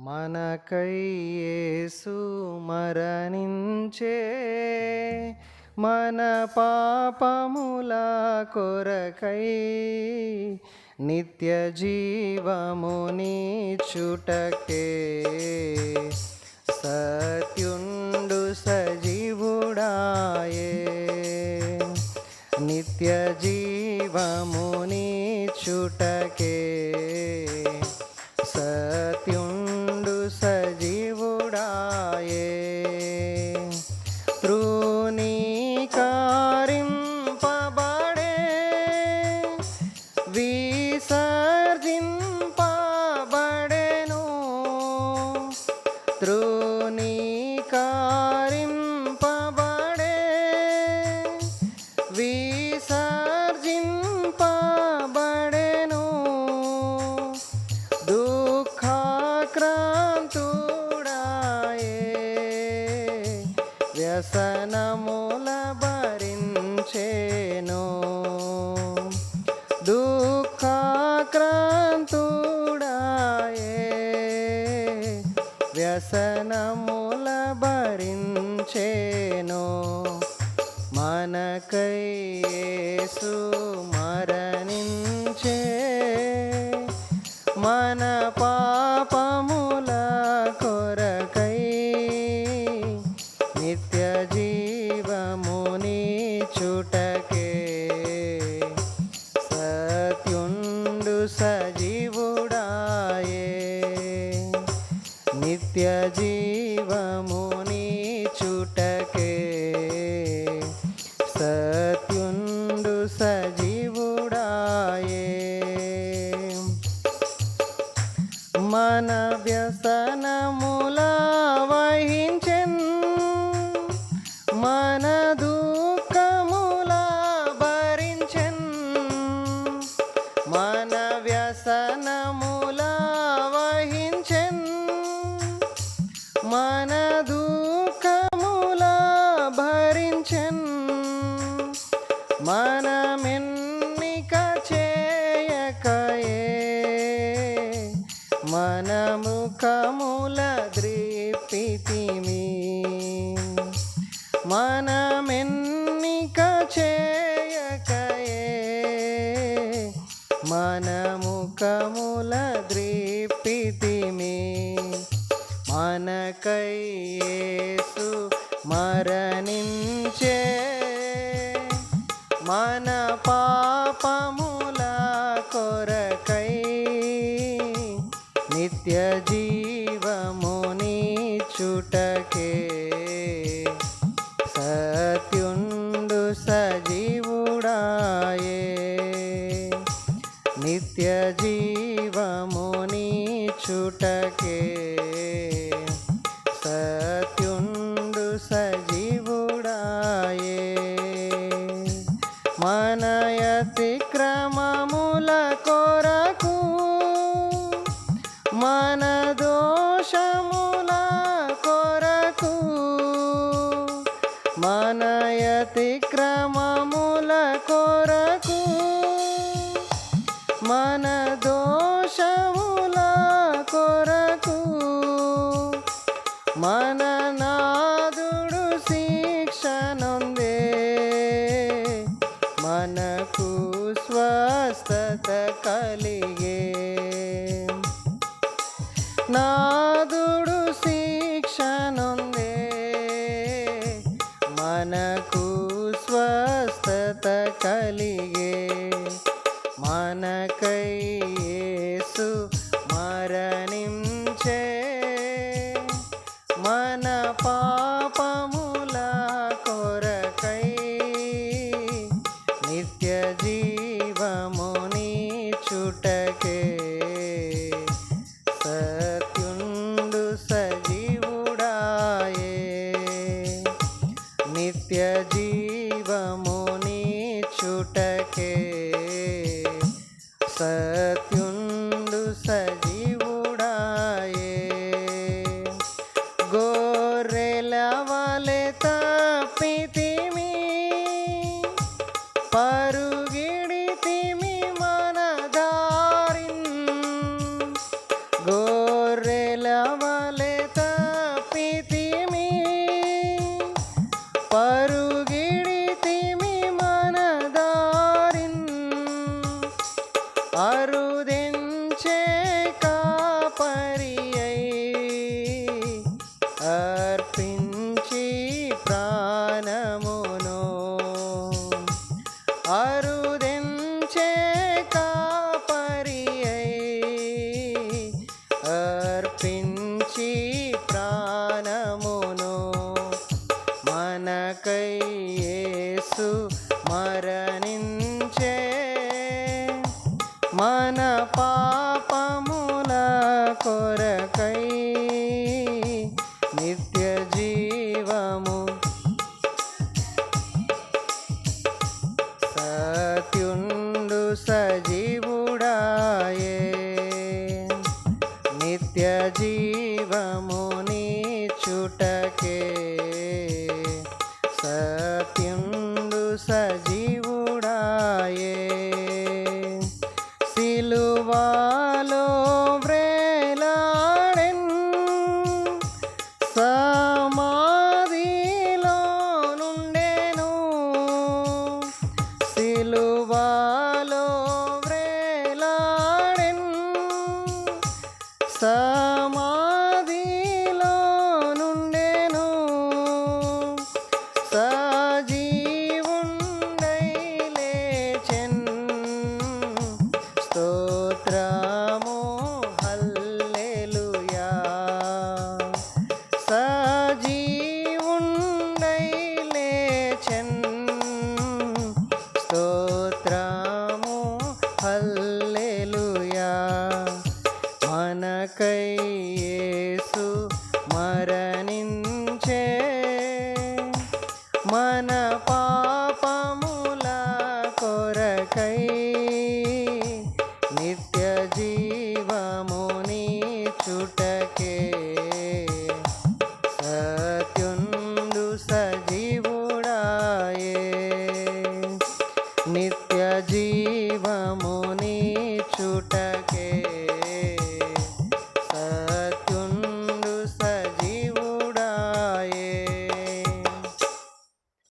మనకై యేసు మరణించే మన పాపముల కొరకై నిత్య జీవముని చుటకే సత్యుండు సజీవుడాయే. నిత్య జీవముని చుటకే ఆక్రాంతుడాయే వ్యసనముల భరించేను. మనకై మరణించే మన పా సజీవుడాయే. మన వ్యసనముల వహించెన్. మన దుఃఖముల భరించెన్. మన వ్యసనముల వహించెన్. మన దుఃఖముల భరించెన్. మన మరణించే మన పాపముల కొరకై నిత్య జీవముని చుటకే సత్యుండు సజీవుడాయే. నిత్య జీవముని చుటకే అతిక్రమముల కొరకు మన దోషముల కొరకు మన నాదుడు శిక్షనుందే. మనకు స్వస్థత కలి మన செல்லவா పాపముల కొరకై నిత్య జీవము సత్యుండు సజీవుడాయే. నిత్య జీవము నీ చుటకే Luba. కై నిత్య జీవముని చుటకే సత్యుండు సజీవుడాయే. నిత్య